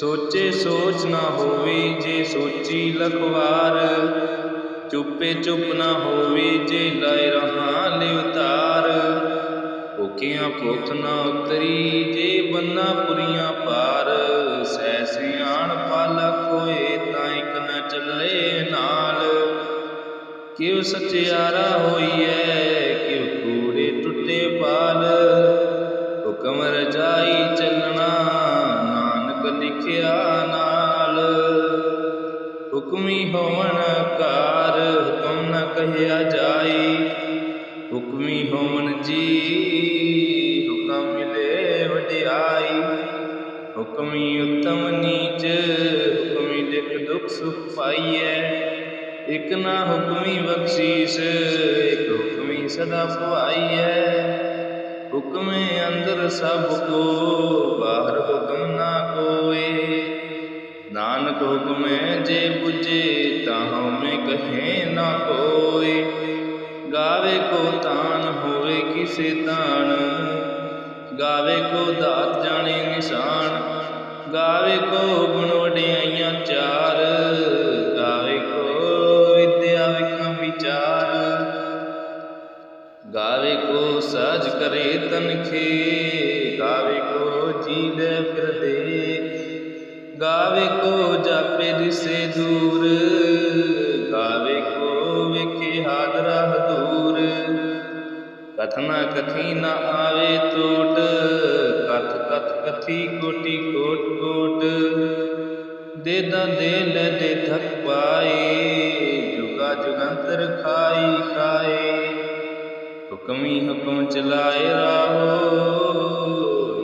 ਸੋਚੇ ਸੋਚ ਨਾ ਹੋਵੇ ਜੇ ਸੋਚੀ ਲਖਵਾਰ। ਚੁੱਪੇ ਚੁੱਪ ਨਾ ਹੋਵੇ ਜੇ ਲਾਇ ਰਹਾ ਲਿ ਉਤਾਰ। ਭੁਖ ਨਾ ਉਤਰੀ ਜੇ ਬੰਨਾ ਪੁਰੀਆਂ ਪਾਰ। ਸਹਿ ਸਿਆਣ ਪਾਲਕ ਹੋਏ ਤਾਂ ਇੱਕ ਨ ਚੱਲੇ ਨਾਲ। ਕਿਉ ਸਚਿਆਰਾ ਹੋਈਐ, ਕਿਉ ਕੂੜੇ ਟੁੱਟੇ ਪਾਲ ਬਖਸ਼ੀਸ, ਇਕ ਹੁਕਮੀ ਸਦਾ ਪੁਆਈ ਹੈ ਹੁਕਮੇ ਅੰਦਰ ਸਭ ਕੋ, ਬਾਹਰ ਹੁਕਮ ਨਾ ਕੋਏ। ਨਾਨਕ ਹੁਕਮੇ ਜੇ 부ਜੇ ਤਾਂ ਹਉਮੈ ਕਹੇ ਨਾ ਕੋਏ। ਗਾਵੇ ਕੋ ਤਾਨ ਹੋਵੇ ਕਿਸੇ ਤਾਣ, ਗਾਵੇ ਕੋ ਦਾਤ ਜਾਣੇ ਨਿਸ਼ਾਨ, ਗਾਵੇ ਕੋ ਗੁਣ ਵਡਿਆਈਆਂ ਚਾਰ। ਸਾਜ ਕਰੇ ਤਨਖੇ, ਗਾਵੇ ਕੋ ਜੀ ਫਿਰਦੇ ਗਾਵੇ ਕੋ ਜਾਪੇ ਦਿਸੇ ਦੂਰ, ਗਾਵੇ ਕੋ ਵੇਖੇ ਹਾਦਰਾ ਹਦੂਰ ਕਥਨਾ ਕਥੀ ਨਾ ਆਵੇ ਟੋਟ ਕਥ ਕਥ ਕਥੀ ਕੋਟੀ ਕੋਟ ਕੋਟ। ਦੇ ਦਾ ਦੇ ਲੈ ਦੇ ਥਕ ਪਾਏ, ਜੁਗਾ ਜੁਗੰਤਰ ਖਾਈ ਖਾਏ। ਹੁਕਮੀ ਹੁਕਮ ਚਲਾਏ ਰਾਹੋ,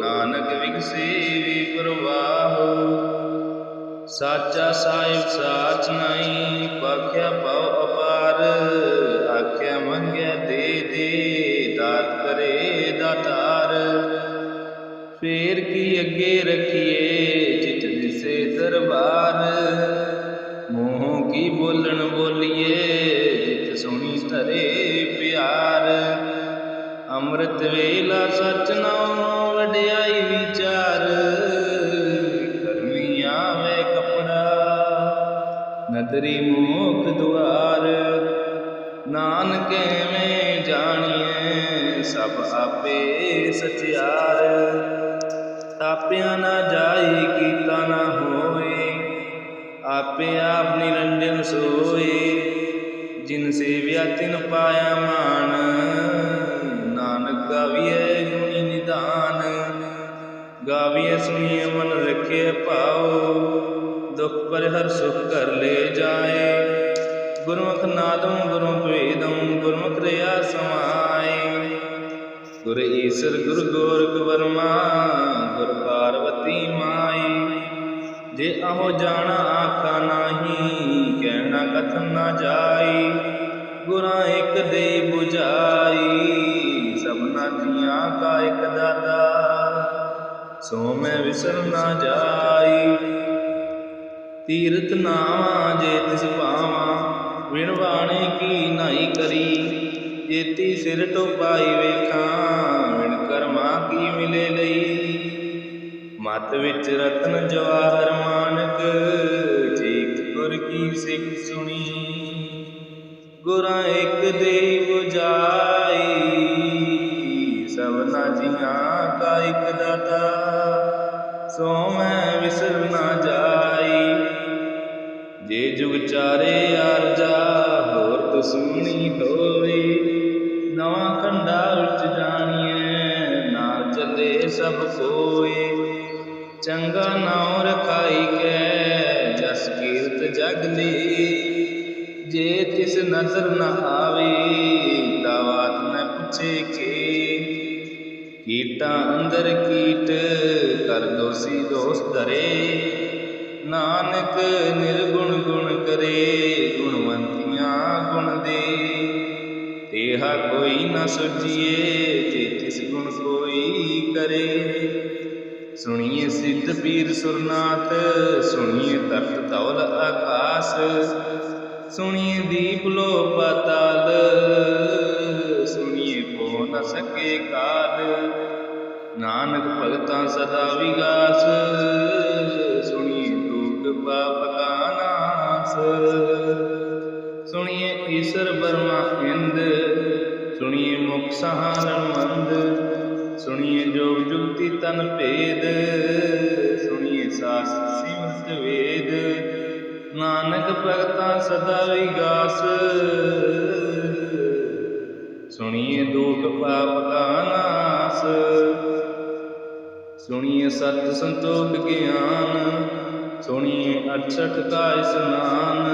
ਨਾਨਕ ਵਿਗਸੇ ਵੀ ਪ੍ਰਵਾਹੋ। ਸਾਚਾ ਸਾਹਿਬ ਸਾਚ ਨਹੀਂ, ਪਾਖਿਆ ਪਉ ਅਪਾਰ। ਆਖਿਆ ਮੰਗਿਆ ਦੇ ਦੇ, ਦਾਤ ਕਰੇ ਦਾਤਾਰ ਫੇਰ ਕੀ ਅੱਗੇ ਰਖੀਏ ਜਿਤ ਦਿਸੇ ਦਰਬਾਰ। ਮੂੰਹ ਕੀ ਬੋਲਣ ਬੋਲੀਏ, ਜਿਤ ਸੁਣੀ ਧਰੇ ਅੰਮ੍ਰਿਤ ਵੇਲਾ ਸਚ ਨਾਮ ਵਡਿਆਈ ਵਿਚਾਰ। ਕਰਮੀ ਆਵੇ ਕਪੜਾ, ਨਦਰੀ ਮੋਖ ਦੁਆਰ। ਨਾਨਕ ਮੈਂ ਜਾਣੀਏ ਸਭ ਆਪੇ ਸਚਿਆਰ। ਤਾਪਿਆ ਨਾ ਜਾਈ, ਕੀਤਾ ਨਾ ਹੋਏ। ਆਪੇ ਆਪ ਨਿਰੰਜਨ ਸੋਏ। ਜਿਨ ਸੇਵਿਆ ਤਿਨ ਪਾਇਆ ਮਾਣ। ਗਾਵੀਐ ਸੁਣੀਏ ਮਨ ਰਖੇ ਭਾਉ, ਦੁਖ ਪਰ ਹਰ ਸੁਖ ਕਰ ਲੈ ਜਾਏ। ਗੁਰਮੁਖ ਨਾਦਮ ਗੁਰਮੁਖ ਵੇਦਮ ਗੁਰਮੁਖ ਰਿਆ ਸਮਾਏ। ਗੁਰ ਈਸਰ ਗੁਰ ਗੋਰਖ ਵਰਮਾ, ਗੁਰ ਪਾਰਵਤੀ ਮਾਈ ਜੇ ਆਹੋ ਜਾਣਾ ਆਖਾ ਨਾਹੀ, ਕਹਿਣਾ ਕਥਨ ਨਾ ਜਾਈ ਗੁਰਾਂ ਇੱਕ ਦੇ 부ਝਾਈ ਸਭਨਾ ਜੀਆਂ ਕਾ ਇੱਕ ਦਾਤਾ। ਸੋ ਮੈਂ ਵਿਸਰ ਨਾ ਜਾਈ। ਤੀਰਤ ਨਾਵਾਂ ਜੇ ਤਿਸ ਪਾਵਾਂ ਵਿਣ ਬਾਣੇ ਕੀ ਨਾਈ ਕਰੀ? ਜੇਤੀ ਸਿਰ ਟੋਪਾਈ ਵੇਖਾਂ ਵਿਣ ਕਰਮਾ ਕੀ ਮਿਲੇ ਲਈ? ਮਤ ਵਿੱਚ ਰਤਨ ਜਵਾਹਰ ਮਾਨਕ ਜੀਤ ਗੁਰ ਕੀ ਸਿੱਖ ਸੁਣੀ? ਗੁਰਾਂ ਇੱਕ ਦੇ 부ਝਾਈ ਸਭਨਾ ਜੀਆਂ ਕਾ ਇੱਕ ਦਾਤਾ। ਸੋ ਮੈਂ ਵਿਸਰ ਨਾ ਜਾਈ। ਜੇ ਜੁਗ ਚਾਰੇ ਅਰਜਾ ਹੋਰ ਤੂੰ ਸੁਣੀ ਹੋਵੇ ਨਵਾਂ ਖੰਡਾ ਵਿੱਚ ਜਾਣੀਏ ਨਾਲ ਚੱਲੇ ਸਭ ਕੋਏ ਚੰਗਾ ਨਾਉ ਰਖਾਈ ਕੈ, ਜਸ ਕੀਰਤ ਜਗ ਲਈ ਜੇ ਤਿਸ ਨਜ਼ਰ ਨ ਆਵੇ ਦਾਵਾਤ ਨ ਪੁੱਛੇ ਕੇ ਕੀਟਾਂ ਅੰਦਰ ਕੀਟ ਕਰ ਦੋਸੀ ਦੋਸ ਧਰੇ। ਨਾਨਕ ਨਿਰਗੁਣ ਗੁਣ ਕਰੇ, ਗੁਣਵੰਤੀਆਂ ਗੁਣ ਦੇ। ਤੇਹਾ ਕੋਈ ਨਾ ਸੁਝੀਏ ਜੇ ਤਿਸ ਗੁਣ ਕੋਈ ਕਰੇ। ਸੁਣੀਏ ਸਿੱਧ ਪੀਰ ਸੁਰਨਾਥ, ਸੁਣੀਏ ਤਰਤ ਤੌਲ ਆਕਾਸ। ਸੁਣੀਏ ਦੀਪ ਲੋ ਪਾਤਾਲ ਸੁਣੀਏ ਕੋ ਨ ਸਕੇ ਕਾਲ। ਨਾਨਕ ਭਗਤਾਂ ਸਦਾ ਵਿਗਾਸ, ਸੁਣੀਏ ਦੁਖ ਪਾਪ ਕਾ ਨਾਸ। ਸੁਣੀਏ ਈਸ਼ਰ ਬਰਮਾ ਇੰਦ ਸੁਣੀਏ ਮੁਖ ਸਹਾਰਨ ਮੰਦ। ਸੁਣੀਏ ਜੋ ਜੁਗਤੀ ਤਨ ਭੇਦ, ਸੁਣੀਏ ਸਾਸ ਸਿਮਰਤ ਵੇਦ। ਨਾਨਕ ਭਗਤਾਂ ਸਦਾ ਵਿਗਾਸ ਸੁਣੀਏ ਸਤ ਸੰਤੋਖ ਗਿਆਨ ਸੁਣੀਏ ਅਠਸਠ ਕਾ ਇਸਨਾਨ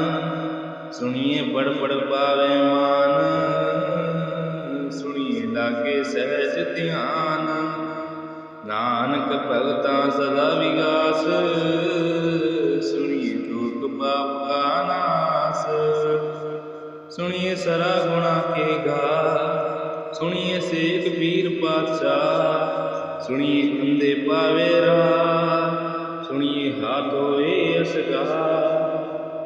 ਸੁਣੀਏ ਬੜ ਪੜ ਪਾਵੇ ਮਾਨ ਸੁਣੀਏ ਲਾਗੇ ਸਹਿਜ ਧਿਆਨ, ਨਾਨਕ ਭਗਤਾਂ ਸਦਾ ਵਿਗਾਸ ਸੁਣੀਏ ਦੁਖ ਪਾਪ ਕਾ ਨਾਸ ਸੁਣੀਏ ਸਰਾ ਗੁਣਾ ਕੇ ਗਾ ਸੁਣੀਏ ਸੇਖ ਪੀਰ ਪਾਤਸ਼ਾਹ ਸੁਣੀਏ ਅੰਦੇ ਪਾਵੇ ਰਾ ਸੁਣੀਏ ਹਾਥ ਹੋਏ ਅਸਗਾ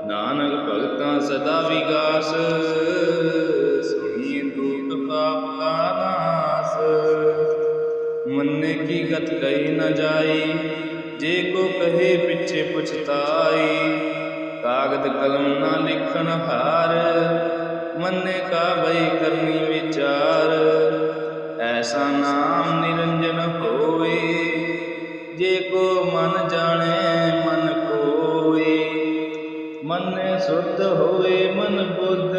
ਨਾਨਕ ਭਗਤਾਂ ਸਦਾ ਵਿਗਾਸ, ਸੁਣੀਏ ਦੁਖ ਪਾਪ ਕਾ ਨਾਸ। ਮੰਨੇ ਕੀ ਗਤ ਕਹੀ ਨਾ ਜਾਈ, ਜੇ ਕੋ ਕਹੇ ਪਿੱਛੇ ਪਛਤਾਈ। ਕਾਗਦ ਕਲਮ ਨਾ ਲਿਖਣ ਹਾਰ, ਮੰਨੇ ਕਾ ਬਈ ਕਰਨੀ ਵਿਚਾਰ। ਐਸਾ ਨਾਮ ਨਿਰੰਜਨ ਜੇ ਕੋ ਮਨ ਜਾਣੇ, ਮਨ ਕੋਏ। ਮਨ ਸੁਧ ਹੋਏ ਮਨ ਬੁੱਧ।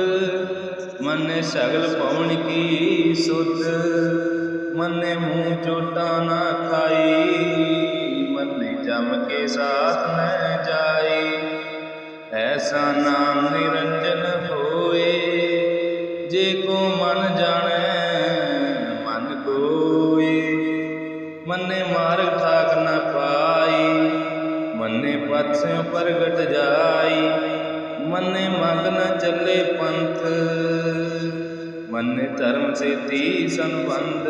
ਮਨ ਸਗਲ ਪਵਨ ਕੀ ਸੁਧ। ਮਨੇ ਮੂੰਹ ਚੋਟਾ ਨਾ ਖਾਈ ਮਨੇ ਜਮ ਕੇ ਸਾਥ ਨ ਜਾਏ। ਐਸਾ ਨਾਮ ਨਿਰੰਜਨ ਪ੍ਰਗਟ ਜਾਈ। ਮਨੇ ਮੰਗ ਨ ਚੱਲੇ ਪੰਥ। ਮੰਨੇ ਧਰਮ ਸਿੱਧੀ ਸੰਬੰਧ।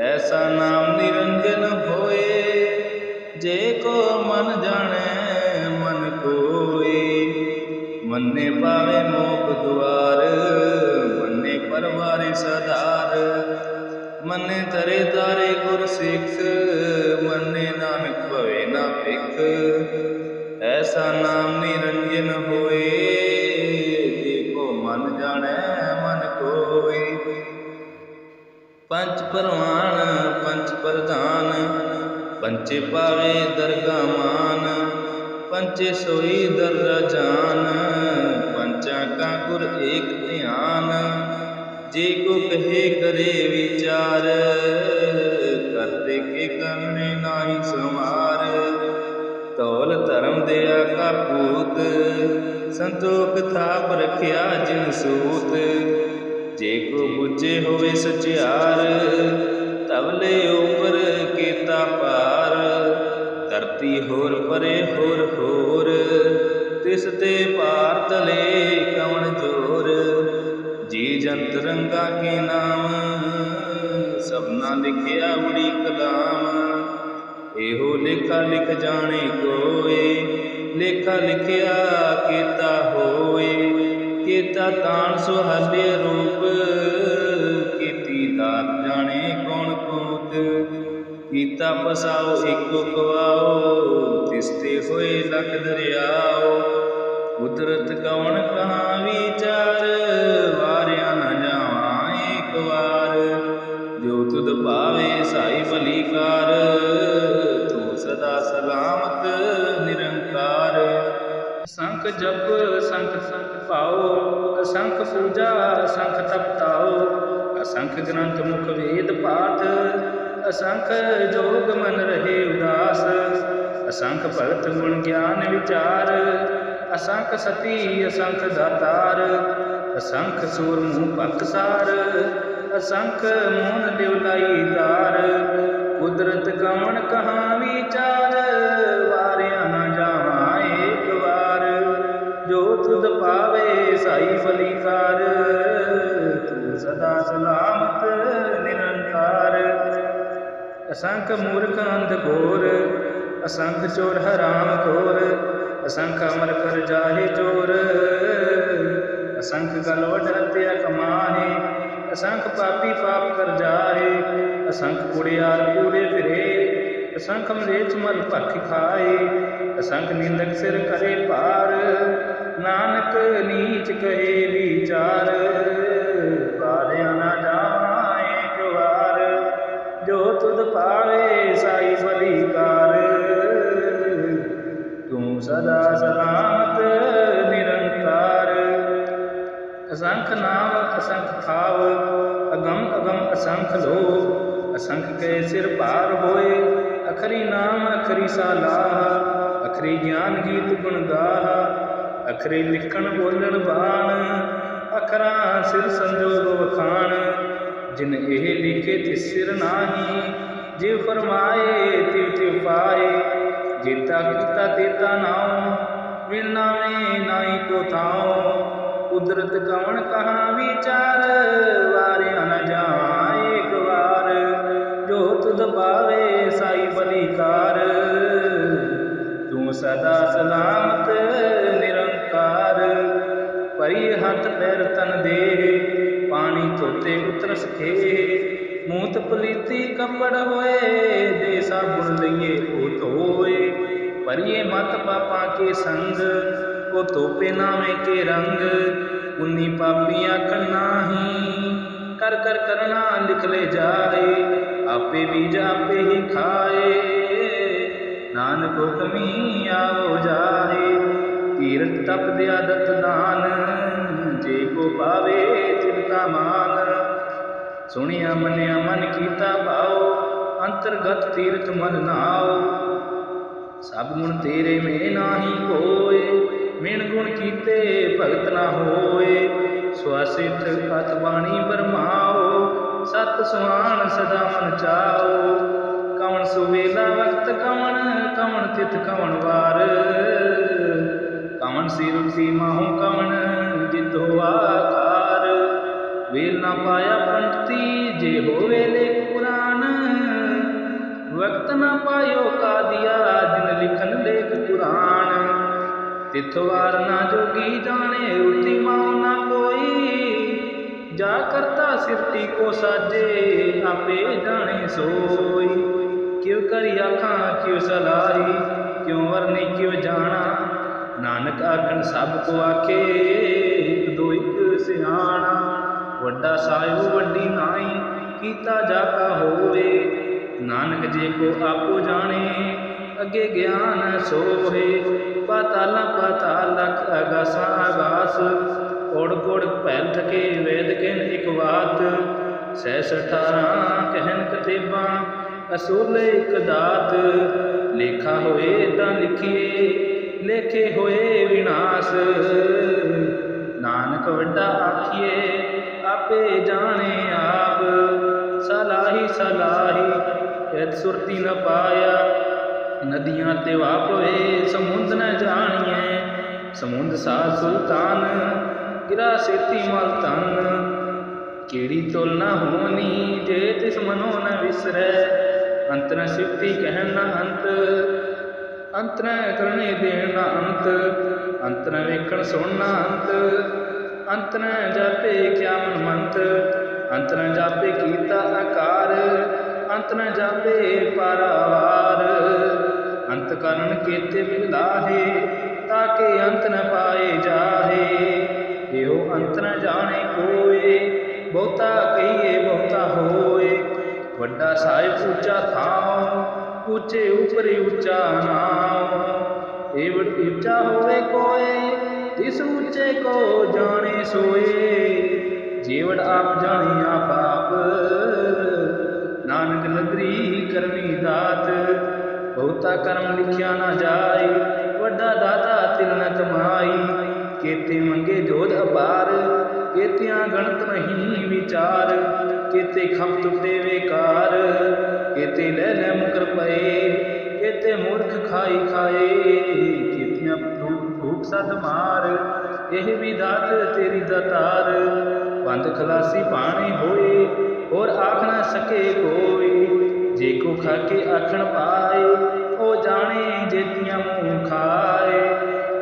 ਐਸਾ ਨਾਮ ਨਿਰੰਜਨ ਹੋਏ। ਜੇ ਕੋ ਮਨ ਜਾਣੈ, ਮਨ ਕੋਏ। ਮੰਨੇ ਪਾਵੇ ਮੋਖ ਦੁਆਰ, ਮੰਨੇ ਪਰਵਾਰੇ ਸਦਾਰ ਮੰਨੇ ਤਰੇ ਤਾਰੇ ਗੁਰ ਸਿੱਖ, ਮੰਨੇ ਪੰਚੇ ਸੋਈ ਦਰਜਾ ਜਾਨ, ਪੰਚਾਂ ਕਾ ਗੁਰ ਏਕ ਧਿਆਨ, ਜੇ ਕੋ ਕਹੇ ਕਰੇ ਵਿਚਾਰ ਕਰਤੇ ਕੇ ਕਰਨੇ ਨਾਹੀ ਸਮਾਰ ਤੌਲ ਧਰਮ ਦਿਆ ਕਾ ਪੂਤ, ਸੰਤੋਖ ਥਾਪ ਰਖਿਆ ਜਿਨ ਸੂਤ। ਜੇ ਕੋ ਬੁੱਝੇ ਹੋਵੇ ਸਚਿਆਰ ਤਵਲੇ ਉਪਰ ਕੀਤਾ ਪਾਰ ਧਰਤੀ ਹੋਰ ਪਰੇ ਹੋਰ ਹੋਰ, ਤਿਸ ਤੇ ਭਾਰ ਤਲੇ ਕਵਣ ਜੋਰ? ਜੀ ਜੰਤ ਰੰਗਾ ਕੇ ਨਾਮ, ਸਭਨਾ ਲਿਖਿਆ ਬੜੀ ਕਲਾਮ। ਇਹੋ ਲੇਖਾ ਲਿਖ ਜਾਣੇ ਕੋਏ, ਲੇਖਾ ਲਿਖਿਆ ਕੀਤਾ ਹੋਏ। ਕੀਤਾ ਤਾਣ ਸੁਹਾਲੇ ਰੂਪ, ਕੀਤੀ ਦਾਤ ਜਾਣੇ ਕੌਣ ਕੀਤਾ ਪਸਾਓ, ਇੱਕੋ ਕਵਾਓ ਤਿਸਤੇ ਹੋਏ ਲਖ ਦਰਿਆਓ। ਕੁਦਰਤ ਕੌਣ ਕਹਾ ਵਿਚਾਰ, ਵਾਰਿਆ ਨਾ ਜਾਵਾਂ ਏਕ ਵਾਰ। ਜੋ ਤੁਧ ਭਾਵੇ ਸਾਈ ਭਲੀ ਕਾਰ ਤੂੰ ਸਦਾ ਸਲਾਮਤ, ਨਿਰੰਕਾਰ। ਸੰਖ ਜਪ, ਸੰਖ ਸੰਖ ਪਾਓ, ਅਸੰਖ ਪੂਜਾ ਅਸੰਖ ਤਪਤਾਓ। ਅਸੰਖ ਗ੍ਰੰਥ ਮੁਖ ਵੇਦ ਪਾਠ ਅਸੰਖ ਜੋਗ ਮਨ ਰਹੇ ਉਦਾਸ, ਅਸੰਖ ਭਗਤ ਗੁਣ ਗਿਆਨ ਵਿਚਾਰ, ਅਸੰਖ ਸਤੀ, ਅਸੰਖ ਦਾਤਾਰ, ਅਸੰਖ ਸੂਰਮੂ ਭਗਸਾਰ ਅਸੰਖ ਮੋਨ ਦਿਵਲਾਈ ਤਾਰ ਕੁਦਰਤ ਕਮਣ ਕਹਾ ਵਿਚਾਰ ਵਾਰਿਆ ਨਾ ਜਾਵਾ ਏਕ ਵਾਰ, ਜੋ ਤੁਧ ਪਾਵੇ ਸਾਈ ਫਲੀਕਾਰ ਤੂੰ ਸਦਾ ਸਲਾਮ ਅਸੰਖ ਮੂਰਖ ਅੰਧ ਘੋਰ, ਅਸੰਖ ਚੋਰ ਹਰਾਮ ਖੋਰ ਅਸੰਖ ਅਮਰ ਕਰ ਜਾਹੇ ਚੋਰ। ਅਸੰਖ ਗਲ ਵਡ ਹਤਿਆ ਕਮਾਹੇ, ਅਸੰਖ ਪਾਪੀ ਪਾਪ ਕਰ ਜਾਹੇ। ਅਸੰਖ ਕੁੜਿਆਰ ਪੂਰੇ ਫਿਰੇ, ਅਸੰਖ ਮਰੇਚ ਮਲ ਭਖ ਖਾਏ। ਅਸੰਖ ਨਿੰਦਕ ਸਿਰ ਕਰੇ ਪਾਰ ਨਾਨਕ ਨੀਚ ਕਹੇ ਵਿਚਾਰ ਅਸੰਖ ਲੋ ਅਸੰਖ ਕੇ ਸਿਰ ਭਾਰ ਹੋਏ, ਅਖਰੀ ਨਾਮ, ਅਖਰੀ ਸਾਲਾਹ, ਅਖਰੀ ਗਿਆਨ ਗੀਤ ਗੁਣ ਗਾਹ, ਅਖਰੀ ਲਿਖਣ ਬੋਲਣ ਬਾਣ, ਅਖਰਾਂ ਸਿਰ ਸੰਜੋਗ ਵਖਾਣ, ਜਿਨ ਇਹ ਲਿਖੇ ਤਿਸ ਸਿਰ ਨਾਹੀ, ਜੇ ਫਰਮਾਏ ਤੇ ਤਿਵ ਪਾਏ ਜੀਤਾ ਕੀਤਾ ਤੇਤਾ ਨਾਉ ਵਿਣ ਨਾਵੇਂ ਨਾਹੀ ਕੋ ਥਾਉ, ਕੁਦਰਤ ਕਵਣ ਕਹਾ ਵਿਚਾਰ ਤਨ ਦੇ ਪਾਣੀ ਧੋਤੇ ਉਤਰ ਸਕੇ ਮੂਤ ਪਲੀਤੀ ਕੱਪੜ ਹੋਏ ਦੇ ਸਾਬੁਨ ਲਈਏ ਉਹ ਧੋਏ। ਪਰਿਏ ਮਤ ਪਾਪਾ ਕੇ ਸੰਗ, ਉਹ ਤੋਪੇ ਨਾਵੇਂ ਕੇ ਰੰਗ। ਉਨੀ ਪਾਪੀ ਆਖਣ ਨਾਹੀ, ਕਰ ਕਰ ਕਰਨਾ ਲਿਖ ਲੈ ਜਾਏ। ਆਪੇ ਬੀਜ ਆਪੇ ਹੀ ਖਾਏ। ਨਾਨਕ ਹੁਕਮੀ ਆਵੋ ਜਾ ਤੀਰਥ ਤਪ ਦੇ ਆਦਤ ਦਾਨ ਜੇ ਕੋ ਪਾਵੇ ਤਿਨ ਮਾਨ। ਸੁਣਿਆ ਮੰਨਿਆ ਮਨ ਕੀਤਾ ਭਾਉ, ਅੰਤਰਗਤ ਤੀਰਥ ਮਨ ਨਾਉ। ਸਭ ਗੁਣ ਤੇਰੇ ਮੇ ਨਾਹੀ ਕੋਏ ਮਿਣ ਗੁਣ ਕੀਤੇ ਭਗਤ ਨਾ ਹੋਏ। ਸਵਾਸਿਤ ਅਤ ਬਾਣੀ ਬਰਮਾਓ ਸਤ ਸੁਆਨ ਸਦਾ ਮਨ ਚਾਓ ਕਵਣ ਸੁਵੇਲਾ ਵਕਤ ਕਵਣ ਕਵਣ ਤਿਤ ਕਵਣ ਵਾਰ। ਕਵਣ ਸੀ ਰੁਚੀ ਮਾਹੂ ਕਵਣ ਜਿਤੋ ਆਕਾਰ। ਵੇਲ ਨਾ ਪਾਇਆ ਪੰਡਤੀ ਜੇ ਹੋਵੇ ਲੇਖ ਪੁਰਾਨ ਵਕਤ ਨਾ ਪਾਇਓ ਕਾਦੀਆ, ਜਿਨ ਲਿਖਨ ਲੇਖ ਪੁਰਾਣ। ਤਿਥਵਾਰ ਨਾ ਜੋਗੀ ਜਾਣੇ, ਉਲਟੀ ਮਾਉ ਨਾ ਕੋਈ। ਜਾ ਕਰਤਾ ਸਿਰਤੀ ਕੋ ਸਾਜੇ, ਆਪੇ ਜਾਣੇ ਸੋਈ। ਕਿਉ ਕਰੀ ਆਖਾਂ, ਕਿਉ ਸਲਾਹੀ, ਕਿਉ ਵਰਨੀ, ਕਿਉ ਜਾਣਾ। ਨਾਨਕ ਆਖਣ, ਸਭ ਕੋ ਆਖੇ, ਇੱਕ ਦੋ ਇੱਕ ਸਿਆਣਾ। ਵੱਡਾ ਸਾਇਓ ਵੱਡੀ ਨਾਈ ਕੀਤਾ ਜਾਪਾ ਹੋਵੇ। ਨਾਨਕ ਜੇ ਕੋ ਆਪੋ ਜਾਣੇ, ਅੱਗੇ ਗਿਆਨ ਸੋਹੇ। ਪਾਤਾਲਾ, ਪਾਤਾਲ ਲਖ ਅਗਾਸਾ ਆਗਾਸ ਕੋੜ ਕੋੜ ਭੈਲ ਥਕੇ ਵੇਦ ਕਹਿਨ ਇਕ ਬਾਤ। ਸਹਿ ਸਠਾਰਾਂ ਕਹਿਨ ਕਤੇਬਾਂ, ਅਸੂਲੇ ਇਕ ਦਾਤ। ਲੇਖਾ ਹੋਏ ਤਾਂ ਲਿਖੀਏ ਲੇਖੇ ਹੋਏ ਵਿਨਾਸ਼। ਨਾਨਕ ਵੱਡਾ ਆਖੀਏ, ਆਪੇ ਜਾਣੇ ਆਪ। ਸਲਾਹੀ ਸਲਾਹੀ ਇਤ ਸੁਰਤੀ ਨ ਪਾਇਆ। ਨਦੀਆਂ ਤੇ ਵਾਪਵੇ ਸਮੁੰਦ ਨ ਜਾਣੀਏ ਸਮੁੰਦ ਸਾ ਸੁਲਤਾਨ, ਗਿਰਾ ਸੇਤੀ ਮਲ ਤਨ ਕਿਹੜੀ ਤੁਲ ਤੁਲਨਾ ਹੋਣੀ ਜੇ ਤਿਸ ਮਨੋ ਨ ਵਿਸਰੈ। ਅੰਤ ਨ ਸਿਫਤੀ ਕਹਿਣ ਨ ਅੰਤ। ਅੰਤ ਕਰਨੇ ਦੇਣ ਨ ਅੰਤ ਅੰਤ ਨ ਵੇਖਣ ਸੁਣਨਾ ਅੰਤ ਅੰਤ ਨ ਜਾਪੇ ਕਿਆ ਮਨ ਮੰਤ ਅੰਤ ਨ ਜਾਪੇ ਕੀਤਾ ਆਕਾਰ ਅੰਤ ਨ ਜਾਪੇ ਪਰਵਾਰ। ਅੰਤ ਕਰਨ ਕੀਤੇ ਬਿਲਾਹੇ ਤਾਂ ਕਿ ਅੰਤ ਨ ਪਾਏ ਜਾਹੇ। ਇਹੋ ਅੰਤ ਨ ਜਾਣੇ ਕੋਏ, ਬਹੁਤਾ ਕਹੀਏ ਬਹੁਤਾ ਹੋਏ। ਵੱਡਾ ਸਾਹਿਬ ਉੱਚਾ ਥਾਉ ਉੱਚੇ ਉਪਰ ਉੱਚਾ ਨਾਮ ਏਵੜ ਉੱਚਾ ਹੋਵੇ ਕੋਏ ਤਿਸ ਉੱਚੇ ਕੋ ਜਾਣੇ ਸੋਏ। ਜੀਵੜ ਆਪ ਜਾਣੇ ਆਪ ਆਪ, ਨਾਨਕ ਨਦਰੀ ਕਰਮੀ ਦਾਤ। ਬਹੁਤਾ ਕਰਮ ਲਿਖਿਆ ਨਾ ਜਾਏ, ਵੱਡਾ ਦਾਤਾ ਤਿਲ ਨ ਕਮਾਈ। ਕੇਤੇ ਮੰਗੇ ਜੋਧ ਅਪਾਰ, ਕੇਤਿਆਂ ਗਣਤ ਨਹੀਂ ਵਿਚਾਰ। ਕੇਤੇ ਖੰਭ ਟੁੱਟੇ ਵੇਕਾਰ ਕੇਤੇ ਲੈ ਲੈ ਮੁਕਰ ਪਏ ਕੇਤੇ ਮੂਰਖ ਖਾਈ ਖਾਏ ਕੇਤਿਆਂ ਭੂਖ ਸਦ ਮਾਰ, ਇਹ ਵੀ ਦਾਤ ਤੇਰੀ ਦਾਤਾਰ ਬੰਦ ਖਲਾਸੀ ਪਾਣੀ ਹੋਏ, ਹੋਰ ਆਖ ਨਾ ਸਕੇ ਕੋਈ। ਜੇ ਕੋ ਖਾ ਕੇ ਆਖਣ ਪਾਏ, ਉਹ ਜਾਣੇ ਜੇਤੀਆਂ ਮੂੰਹ ਖਾਏ।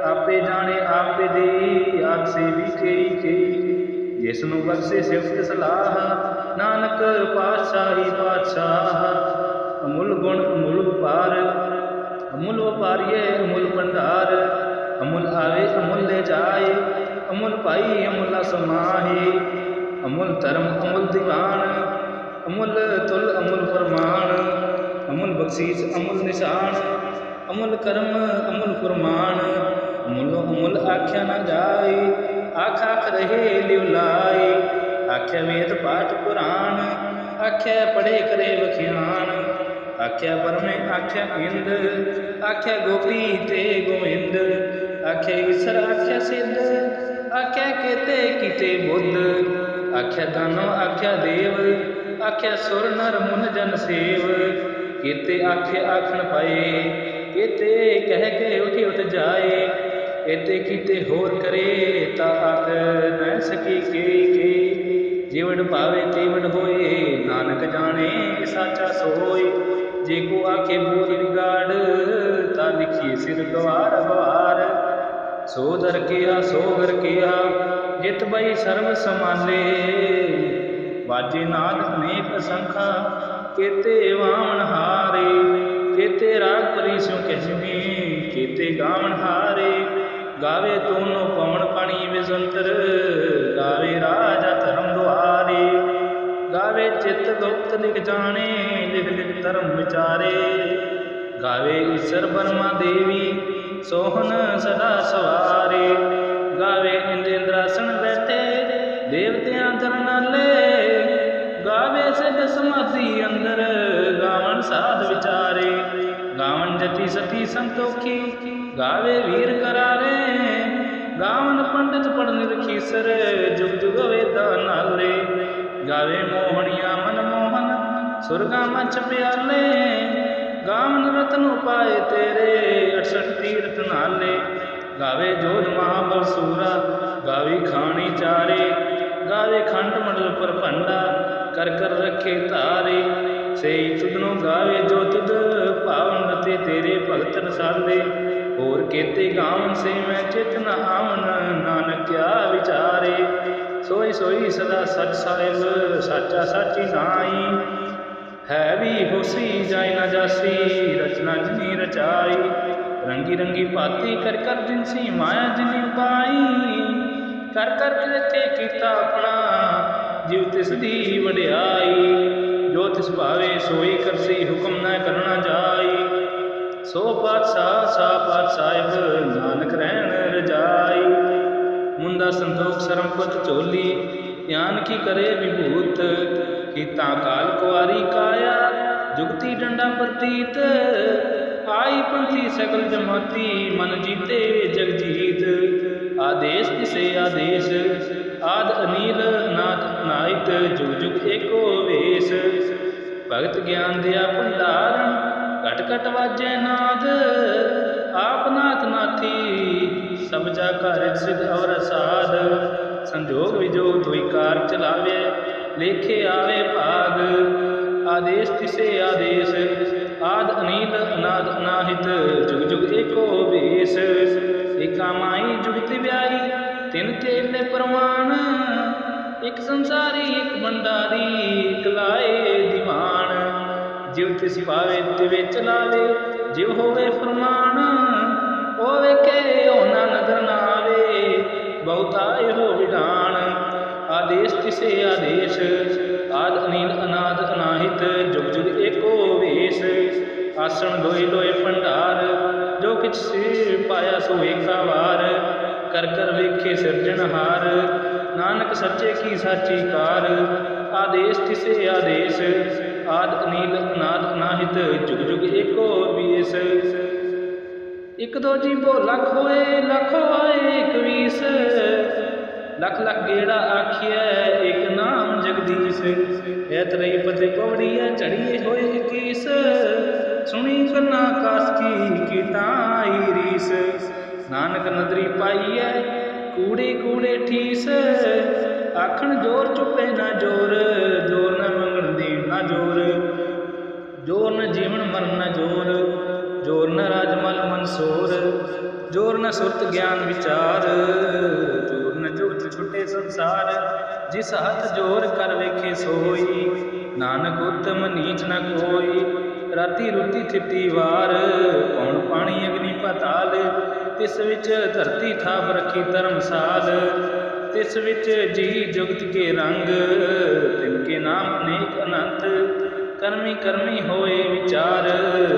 ਆਪੇ ਜਾਣੇ ਆਪੇ ਦੇ ਆਪ ਸੇਵੀ ਕਈ ਕਈ ਜਿਸ ਨੂੰ ਬਖਸ਼ੇ ਸਿਫਤ ਸਲਾਹ, ਨਾਨਕ ਪਾਤਸ਼ਾਹੀ ਪਾਤਸ਼ਾਹ। ਅਮੁੱਲ ਗੁਣ ਅਮੁੱਲ ਵਪਾਰ ਅਮੁੱਲ ਵਪਾਰੀਏ ਅਮੁੱਲ ਭੰਡਾਰ, ਅਮੁੱਲ ਆਵੇ ਅਮੁੱਲ ਲੈ ਜਾਏ, ਅਮੁੱਲ ਪਾਈ ਅਮੁੱਲ ਸਮਾਹੀ, ਅਮੁੱਲ ਧਰਮ ਅਮੁੱਲ ਦੀਵਾਨ, ਅਮੁੱਲ ਤੁਲ ਅਮੁੱਲ ਫਰਮਾਨ, ਅਮੁੱਲ ਬਖਸ਼ੀਸ਼ ਅਮੁੱਲ ਨਿਸ਼ਾਨ, ਅਮੁੱਲ ਕਰਮ ਅਮੁੱਲ ਫਰਮਾਨ, ਅਮੁੱਲ ਅਮੁੱਲ ਆਖਿਆ ਨਾ ਜਾਏ, ਆਖ ਆਖ ਰਹੇ ਲਿਵ ਲਾਈ ਆਖਿਆ ਵੇਦ ਪਾਠ ਪੁਰਾਣ, ਆਖਿਆ ਪੜੇ ਕਰੇ ਵਖਿਆਨ ਆਖਿਆ ਪਰਮੇ, ਆਖਿਆ ਇੰਦ ਆਖਿਆ ਗੋਪੀ ਤੇ ਗੋਇੰਦ ਆਖਿਆ ਈਸ਼ਰ, ਆਖਿਆ ਸਿੱਧ, ਆਖਿਆ ਕੀਤੇ ਕੀਤੇ ਬੁੱਧ। ਆਖਿਆ ਦਾਨਵ ਆਖਿਆ ਦੇਵ, ਆਖਿਆ ਸੁਰ ਨਰ ਮੁਨ ਜਨ ਸੇਵ। ਕੀਤੇ ਆਖੇ ਆਖਣ ਪਾਏ, ਕੀਤੇ ਕਹਿ ਕੇ ਉਠੀ ਉਠ ਜਾਏ। ਇਤੇ ਕੀਤੇ ਹੋਰ ਕਰੇ ਤਾਂ ਆਖ ਨਾ ਸਕੀ ਕੇ ਕੇ। ਜੀਵਨ ਭਾਵੇ ਤੀਵਨ ਹੋਏ, ਨਾਨਕ ਜਾਣੇ, ਸਾਚਾ ਸੋਈ ਜੇ ਕੋ ਆਖੇ ਬੋਲ ਵਿਗਾੜ, ਤਾਂ ਲਿਖੀ ਸਿਰ ਗਵਾਰ ਗਵਾਰ ਸੋ ਦਰ ਕੀਆ ਸੋ ਘਰ ਕੀਆ ਜਿਤ ਬਈ ਸਰਬ ਸਮਾਲੇ ਵਾਜੇ ਨਾਦ ਅਨੇਕ ਸੰਖਾ, ਕੀਤੇ ਵਾਵਣ ਹਾਰੇ। ਕੀਤੇ ਰਾਗ ਪਰੀਸਿਉ ਕਹਿਮੀ ਕੀਤੇ ਗਾਵਣ ਹਾਰੇ। ਗਾਵੇ ਤੋਨੋ ਪਵਨ ਪਾਣੀ ਵਿਜ਼ੰਤਰ, ਗਾਵੇ ਰਾਜਾ ਚਿਤ ਗੁਪਤ ਲਿਖ ਜਾਣੇ ਲਿਖ ਲਿਖ ਧਰਮ ਵਿਚਾਰੇ। ਗਾਵੇ ਈਸ਼ਰ ਬਰਮਾ ਦੇਵੀ ਸੋਹਨ ਸਦਾ ਸਵਾਰੇ। ਗਾਵੇ ਇੰਦ ਇੰਦਰਾਸਣ ਬੈਠੇ, ਦੇਵਤਿਆਂ ਦਰਨਾਲੇ ਗਾਵੇ ਸਿਧ ਸਮਾਧੀ ਅੰਦਰ, ਗਾਵਣ ਸਾਧ ਵਿਚਾਰੇ। ਗਾਵਣ ਜਤੀ ਸਤੀ ਸੰਤੋਖੀ, ਗਾਵੇ ਵੀਰ ਕਰਾਰੇ। ਗਾਵਨ ਪੰਡਤ ਪੜਨ ਰਖੀਸਰ ਜੁਗ ਗਾਵੇ ਮੋਹਣੀਆਂ ਮਨ ਮੋਹਨ ਸੁਰਗਾ ਮਚ ਪਿਆਲੇ ਗਾਵਨ ਰਤਨ ਉਪਾਏ ਤੇਰੇ 68 ਤੀਰਥ ਨਾਲੇ। ਗਾਵੇ ਜੋਧ ਮਹਾਬਲ ਸੂਰਾ, ਗਾਵੇ ਖਾਣੀ ਚਾਰੇ, ਗਾਵੇ ਖੰਡ ਮੰਡਲ ਪਰ ਭੰਡਾ, ਕਰ ਕਰ ਰੱਖੇ ਧਾਰੇ। ਸਈ ਤੁਧਨੋਂ ਗਾਵੇ ਜੋ ਤੁਧ ਭਾਵਨ ਰਤੇ ਤੇਰੇ ਭਗਤ ਰਸਾਲੇ ਹੋਰ ਕੇਤੇ ਗਾਵਨ ਸੇ ਮੈਂ ਚਿਤ ਨ ਆਵਨ ਨਾਨਕ ਵਿਚਾਰੇ। ਸੋਈ ਸੋਈ ਸਦਾ ਸਚ ਸਾਹਿਬ ਸਾਚਾ ਸਾਚੀ ਨਾਈ ਹੈ ਵੀ ਹੋਸੀ, ਜਾਇ ਨਾ ਜਾਸੀ, ਰਚਨਾ ਜਿਨੀ ਰਚਾਈ। ਰੰਗੀ ਰੰਗੀ ਭਾਤੀ ਕਰ ਕਰ ਜਿਨਸੀ ਮਾਇਆ ਜਿਨੀ ਉਪਾਈ ਕਰ ਕਰ ਕਿਤੇ ਕੀਤਾ ਆਪਣਾ ਜਿਵ ਤਿਸ ਦੀ ਵਡਿਆਈ। ਜੋ ਤਿਸ ਭਾਵੇ ਸੋਈ ਕਰਸੀ, ਹੁਕਮ ਨਾ ਕਰਨਾ ਜਾਈ। ਸੋ ਪਾਤਸ਼ਾਹ, ਸਾ ਪਾਤ ਸਾਹਿਬ ਨਾਨਕ ਰਹਿਣ ਰਜਾਈ। ਮੁੰਦਾ ਸੰਤੋਖ ਸਰਮਪਤ ਝੋਲੀ, ਧਿਆਨ ਕੀ ਕਰੇ ਵਿਭੂਤ? ਕੀਤਾ ਕਾਲ ਕੁਆਰੀ ਕਾਇਆ, ਜੁਗਤੀ ਡੰਡਾ ਪ੍ਰਤੀਤ। ਆਈ ਪੰਥੀ ਸਗਲ ਜਮਾਤੀ, ਮਨ ਜੀਤੇ ਜਗਜੀਤ। ਆਦੇਸ਼ ਤਿਸੇ ਆਦੇਸ਼, ਆਦ ਅਨੀਲ ਅਨਾਦ ਅਨਾਇਤ ਜੁਗ ਜੁਗ ਏਕੋ ਵੇਸ। ਭਗਤ ਗਿਆਨ ਦਿਆ ਭੰਡਾਰ, ਘਟ ਘਟ ਵਾਜੈ ਨਾਦ। ਆਪ ਨਾਥ ਨਾਥੀ ਸਭ ਜਾ ਘਰ ਸਿਧ ਔਰ ਸਾਧ। ਸੰਜੋਗ ਵਿਜੋਗ ਦੁਇ ਕਾਰ ਚਲਾਵੇ, ਲੇਖੇ ਆਵੇ ਭਾਗ। ਆਦੇਸ਼ ਤਿਸੇ ਆਦੇਸ਼, ਆਦ ਅਨੀਲ ਅਨਾਦ ਅਨਾਹਿਤ। ਜੁਗ ਜੁਗ ਏਕੋ ਵੇਸ, ਏਕਾ ਮਾਈ ਜੁਗਤਿ ਵਿਆਈ ਤਿਨ ਚੇਲੇ ਪ੍ਰਮਾਣ, ਇਕ ਸੰਸਾਰੀ, ਇੱਕ ਬੰਡਾਰੀ ਇੱਕ ਲਾਏ ਦੀਵਾਨ। ਜਿਵ ਤਿਸ ਪਾਵੇ ਤਿਵੇ ਚਲਾਵੇ ਜਿਵ ਹੋਵੇ ਫਰਮਾਨ। ਉਹ ਵੇਖੇ ਨਦਰ ਨਾ ਆਵੇ ਬਹੁਤਾ ਇਹੋ ਵਿਧਾਨ ਆਦੇਸ਼ ਤਿਸੇ ਆਦੇਸ਼, ਆਦ ਅਨੀਲ ਅਨਾਦ ਅਨਾਹਿਤ, ਜੁਗ ਜੁਗ ਏਕੋ ਵੇਸ। ਆਸਣ ਲੋਏ ਲੋਏ ਭੰਡਾਰ, ਜੋ ਕਿਛ ਸੇ ਪਾਇਆ ਸੋ ਏਕਾ ਵਾਰ। ਕਰ ਕਰ ਵੇਖੇ ਸਿਰਜਣਹਾਰ ਨਾਨਕ ਸੱਚੇ ਕੀ ਸਾਚੀ ਕਾਰ। ਆਦੇਸ਼ ਤਿਸੇ ਆਦੇਸ਼, ਆਦ ਅਨੀਲ ਅਨਾਦ ਅਨਾਹਿਤ, ਜੁਗ ਜੁਗ ਏਕੋ ਵੇਸ। ਇਕ ਦੋ ਜੀਵੋ ਲੱਖ ਹੋਏ ਲੱਖ ਹੋਏ, ਇਕ ਵੀਸ। ਲੱਖ ਲੱਖ ਗੇੜਾ ਆਖਿਐ, ਇਕ ਨਾਮ ਜਗਦੀਸ਼। ਐਤ ਰਹੀ ਪਤੇ ਪਵੜੀਐ ਚੜੀਏ ਹੋਏ ਕੀਸ ਸੁਣੀ ਕੰਨਾ ਕਾਸ ਕੀ ਕੀਤਾਈ ਰੀਸ। ਨਾਨਕ ਨਦਰੀ ਪਾਈਐ, ਕੂੜੇ ਕੂੜੇ ਠੀਸ। ਆਖਣ ਜੋਰ ਚੁੱਪੇ ਨਾ ਜੋਰ ਜੋਰ ਨਾ ਮੰਗਣ ਦੇਣ ਨਾ ਜੋਰ। ਜੋਰ ਨਾ ਜੀਵਨ ਮਰਨ ਨ ਜੋਰ। ਜੋਰ ਨ ਰਾਜਮਲ ਮਨਸੂਰ, ਜੋਰ ਨ ਸੁਰਤ ਗਿਆਨ ਵਿਚਾਰ, ਜੋਰ ਨ ਜੋਤ ਛੁਟੇ ਸੰਸਾਰ, ਜਿਸ ਹੱਥ ਜੋਰ ਕਰ ਵੇਖੇ ਸੋਈ, ਨਾਨਕ ਉਤਮ ਨੀਚ ਨ ਕੋਈ, ਰਾਤੀ ਰੁਤੀ ਥਿਤੀ ਵਾਰ, ਕੌਣ ਪਾਣੀ ਅਗਨੀ ਪਤਾਲ, ਤਿਸ ਵਿੱਚ ਧਰਤੀ ਥਾਪ ਰੱਖੀ ਧਰਮਸਾਲ, ਤਿਸ ਵਿੱਚ ਜੀ ਜੁਗਤ ਕੇ ਰੰਗ, ਤਿਨ ਕੇ ਨਾਮ ਅਨੇਕ ਅਨੰਤ ਕਰਮੀ ਕਰਮੀ ਹੋਏ ਵਿਚਾਰ,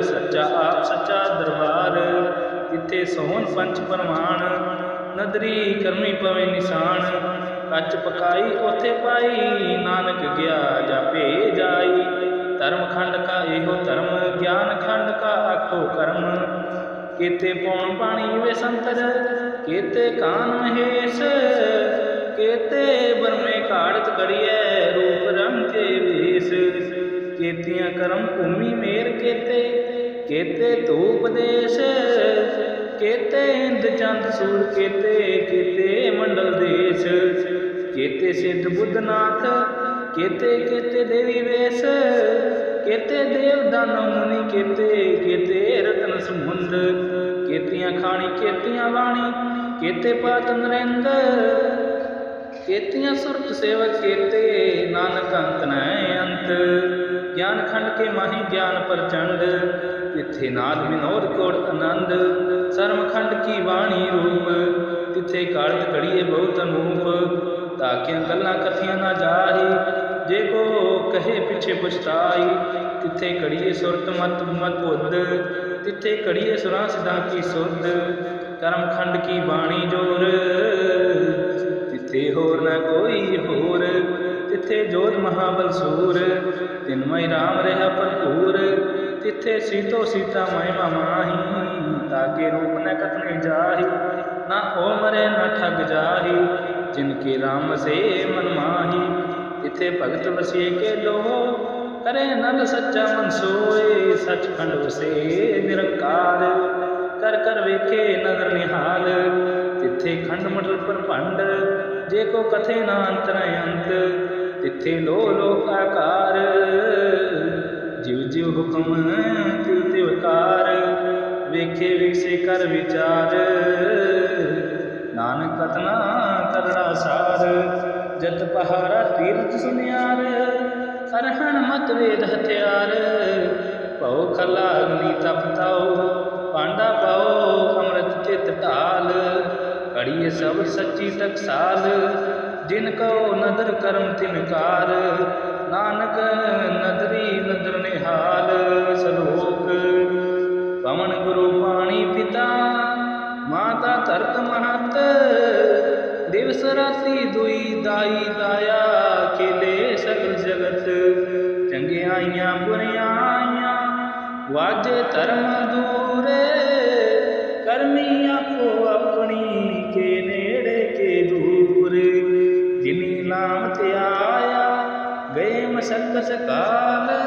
ਸੱਚਾ ਆਪ ਸੱਚਾ ਦਰਬਾਰ। ਜਿੱਥੇ ਸੋਹਣ ਪੰਚ ਪਰਮਾਨ ਨਦਰੀ ਕਰਮੀ ਪਵੇ ਨਿਸ਼ਾਨ। ਕੱਚ ਪਕਾਈ ਉਥੇ ਪਾਈ, ਨਾਨਕ ਗਿਆ ਜਾਪੇ ਜਾਈ ਧਰਮ ਖੰਡ ਕਾ ਇਹੋ ਧਰਮ, ਗਿਆਨ ਖੰਡ ਕਾ ਆਖੋ ਕਰਮ। ਕੀਤੇ ਪੌਣ ਪਾਣੀ ਵੇ ਸੰਤਰ, ਕੀਤੇ ਕਾਨ ਮਹੇਸ਼। ਕੀਤੇ ਬਰਮੇ ਘਾੜਤ ਕੜੀਐ ਰੂਪ ਰੰਗ ਕੇ ਵੇਸ। ਕੀਤੀਆਂ ਕਰਮ ਭੂਮੀ ਮੇਰ ਕੀਤੇ। ਕੀਤੇ ਧੂਪ ਦੇਸ਼, ਕੀਤੇ ਇੰਦ ਚੰਦ ਸੂਰ ਕੀਤੇ ਕੀਤੇ ਮੰਡਲ ਦੇਸ਼। ਕੀਤੇ ਸਿੱਧ ਬੁੱਧਨਾਥ, ਕੀਤੇ ਕੀਤੇ ਦੇਵੀ ਵੇਸ। ਕੀਤੇ ਦੇਵ ਦਾਨਵ ਮੁਨੀ ਕੀਤੇ ਕੀਤੇ ਰਤਨ ਸਮੁੰਦ ਕੇਤੀਆਂ ਖਾਣੀ, ਕੇਤੀਆਂ ਬਾਣੀ ਕੀਤੇ ਪਾਤ ਨਰਿੰਦਰ ਕੇਤੀਆਂ ਸੁਰਤ ਸੇਵਕ ਕੀਤੇ, ਨਾਨਕ ਅੰਤ ਨੈ ਅੰਤ। ਗਿਆਨ ਖੰਡ ਕੇ ਮਾਹੀ ਗਿਆਨ ਪ੍ਰਚੰਡ, ਤਿੱਥੇ ਨਾਦ ਵਿਨੋਦ ਕੋੜ ਆਨੰਦ ਸਰਮ ਖੰਡ ਕੀ ਬਾਣੀ ਰੂਪ, ਤਿੱਥੇ ਕਾਲਤ ਘੜੀਏ ਬਹੁਤ ਅਨੂਪ ਤਾਕਿਆਂ ਗੱਲਾਂ ਕਥੀਆਂ ਨਾ ਜਾਹੀ, ਜੇ ਕੋ ਕਹੇ ਪਿਛੇ ਪਛਤਾਈ, ਤਿੱਥੇ ਘੜੀਏ ਸੁਰਤ ਮਤ ਮਤ ਬੁੱਧ, ਤਿੱਥੇ ਘੜੀਏ ਸੁਰਾਂ ਸਿਧਾਂ ਕੀ ਸੁਧ ਕਰਮ ਖੰਡ ਕੀ ਬਾਣੀ ਜੋਰ, ਤਿੱਥੇ ਹੋਰ ਨਾ ਕੋਈ ਹੋਰ, ਤਿੱਥੇ ਜੋਤ ਮਹਾਬਲ ਸੂਰ ਤਿਨਮਈ ਰਾਮ ਰਹਾ ਭਰਪੂਰ, ਤਿੱਥੇ ਸੀਤੋ ਸੀਤਾ ਮਹਿਮਾ ਮਾਹੀ ਤਾਕੇ ਰੂਪ ਨ ਕਥਨੇ ਜਾਹੀ, ਨਾ ਹੋ ਮਰੇ ਨਾ ਠਗ ਜਾਹੀ, ਜਿਨ ਕੇ ਰਾਮ ਸੇ ਮਨ ਮਾਹੀ, ਤਿੱਥੇ ਭਗਤ ਵਸੇ ਕੇ ਲੋ ਕਰੇ ਨਲ ਸੱਚਾ ਮਨ ਸੋਏ, ਸਚਖੰਡ ਵਸੇ ਨਿਰੰਕਾਰ, ਕਰ ਕਰ ਵੇਖੇ ਨਦਰ ਨਿਹਾਲ, ਤਿੱਥੇ ਖੰਡ ਮਟਲ ਪਰਭੰਡ, ਜੇ ਕੋ ਕਥੇ ਨਾ ਅੰਤਰ ਅੰਤ ਤਿੱਥੇ ਲੋ ਲੋਕ ਆਕਾਰ। ਜਿਵ ਜਿਵ ਹੁਕਮ ਤਿਵ ਤਿਵ ਕਾਰ ਵੇਖੇ ਵਿਕਸੇ ਕਰ ਵਿਚਾਰ। ਨਾਨਕ ਕਤਨਾ ਕਰੜਾ ਸਾਰ, ਜਤ ਪਹਾਰਾ ਤੀਰਥ ਸੁਨਿਆਰ। ਅਰਹਣ ਮਤ ਵੇਦ ਹਥਿਆਰ। ਭਉ ਖਲਾ ਅਗਨੀ ਤਪਤਾਉ ਪਾਂਡਾ ਪਾਉ ਅੰਮ੍ਰਿਤ ਚਿਤ ਢਾਲ। ਕੜੀਏ ਸਭ ਸੱਚੀ ਟਕਸਾਲ। ਜਿਨ ਕੋ ਨਦਰ ਕਰਮ ਤਿਨਕਾਰ ਨਾਨਕ ਨਦਰੀ ਨਦਰ ਨਿਹਾਲ, ਸਲੋਕ ਪਵਨ ਗੁਰੂ ਪਾਣੀ ਪਿਤਾ, ਮਾਤਾ ਧਰਤ ਮਹਤ, ਦਿਵਸ ਰਾਤੀ ਦੁਈ ਦਾਈ ਦਾਇਆ ਖੇਲੇ ਸਗਲ ਜਗਤ ਚੰਗਿਆਈਆਂ ਬੁਰਿਆਈਆਂ ਵਾਜੇ ਧਰਮ ਦੂਰੇ ਕਰਮੀ কাছে কাল